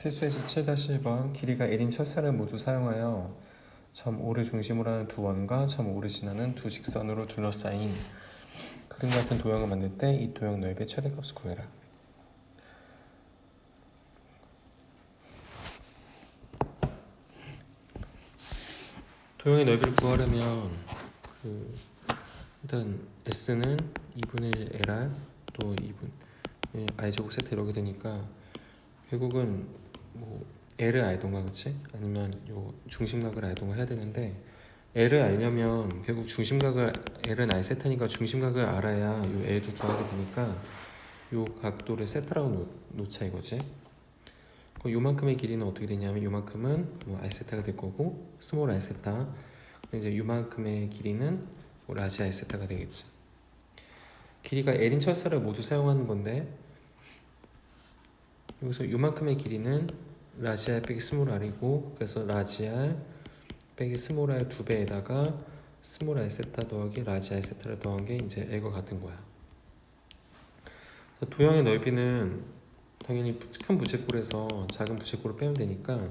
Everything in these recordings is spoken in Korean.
필수에서 7-1번 길이가 L인 철사를 모두 사용하여 점 5를 중심으로 하는 두 원과 점 5를 지나는 두 직선으로 둘러싸인 그림 같은 도형을 만들 때 이 도형 넓이의 최대값을 구해라. 도형의 넓이를 구하려면 그 일단 s는 2분의 1 lr 또 2분 i 제곱 세타 이렇게 되니까 결국은 뭐 L을 알던가 그치? 아니면 요 중심각을 알던가 해야 되는데 L을 알려면 결국 중심각을 L은 알 세타니까 중심각을 알아야 요 L도 구하게 되니까 요 각도를 세타라고 놓, 놓자 이거지. 그럼 요만큼의 길이는 어떻게 되냐면 요만큼은 뭐 R 세타가 될 거고 스몰 R 세타 이제 요만큼의 길이는 뭐 라지 R 세타가 되겠지. 길이가 L인 철사를 모두 사용하는 건데 여기서 요만큼의 길이는 라지 R 빼기 스몰 R이고 그래서 라지 R 빼기 스몰 R 두 배에다가 스몰 R 세타 더하기 라지 R 세타를 더한 게 이제 L과 같은 거야. 도형의 넓이는 당연히 큰 부채꼴에서 작은 부채꼴을 빼면 되니까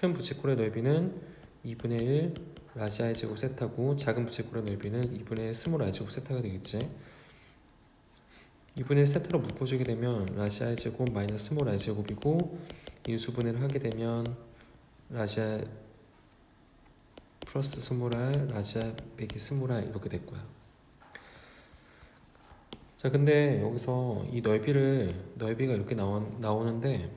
큰 부채꼴의 넓이는 2분의 1 라지 R 제곱 세타고 작은 부채꼴의 넓이는 2분의 1 스몰 R 제곱 세타가 되겠지. 2분의 1 세타로 묶어주게 되면 라지 R 제곱 마이너스 스몰 R 제곱이고 인수분해를 하게 되면 라지 R 플러스 스몰 R 라지 R 빼기 스몰 R 이렇게 될 거야. 자 근데 여기서 이 넓이를 넓이가 이렇게 나오, 나오는데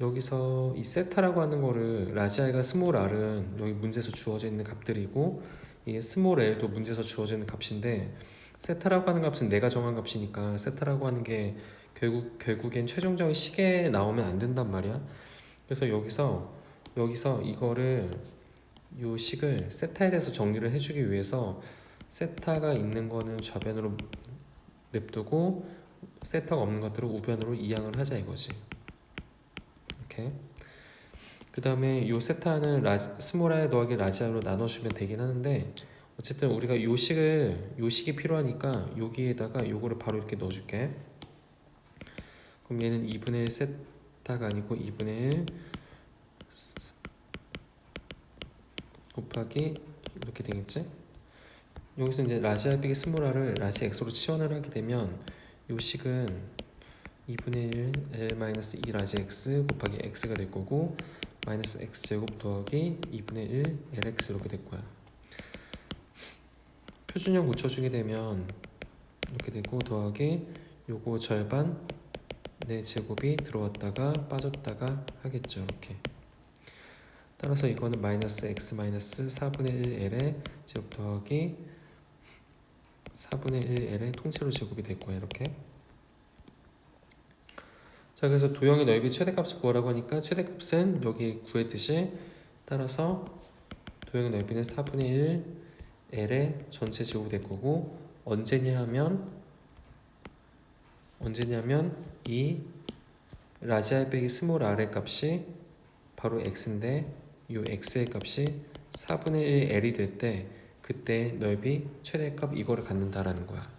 여기서 이 세타라고 하는 거를 라지 R과 스몰 R은 여기 문제에서 주어져 있는 값들이고 이 스몰 L도 문제에서 주어져 있는 값인데 세타라고 하는 값은 내가 정한 값이니까 세타라고 하는 게 결국 결국엔 최종적인 식에 나오면 안 된단 말이야. 그래서 여기서 여기서 이거를 요 식을 세타에 대해서 정리를 해주기 위해서 세타가 있는 거는 좌변으로 냅두고 세타가 없는 것들을 우변으로 이항을 하자 이거지. 이렇게. 그 다음에 요 세타는 라지, 스몰 r 더하기 라지 r로 나눠주면 되긴 하는데 어쨌든 우리가 요 식을 요 식이 필요하니까 여기에다가 요거를 바로 이렇게 넣어줄게. 그럼 얘는 2분의 1 세타가 아니고 2분의 1 곱하기 이렇게 되겠지? 여기서 이제 라지 r 빼기 스몰 r을 라지 x로 치환을 하게 되면 요 식은 2분의 1 l 마이너스 2 라지 x 곱하기 x가 될 거고 마이너스 x 제곱 더하기 2분의 1 lx 이렇게 될 거야. 표준형 고쳐주게 되면 이렇게 되고 더하기 요거 절반 내 제곱이 들어왔다가 빠졌다가 하겠죠 이렇게. 따라서 이거는 마이너스 x 마이너스 4분의 1l의 제곱 더하기 4분의 1l의 통째로 제곱이 될 거야 이렇게. 자 그래서 도형의 넓이 최대값을 구하라고 하니까 최대값은 여기 구했듯이 따라서 도형의 넓이는 4분의 1 L의 전체 제곱이 될 거고 언제냐 하면 언제냐면 이 라지 R 빼기 스몰 r의 값이 바로 x인데 이 x의 값이 4분의 1 L이 될 때 그때 넓이 최대값 이거를 갖는다라는 거야.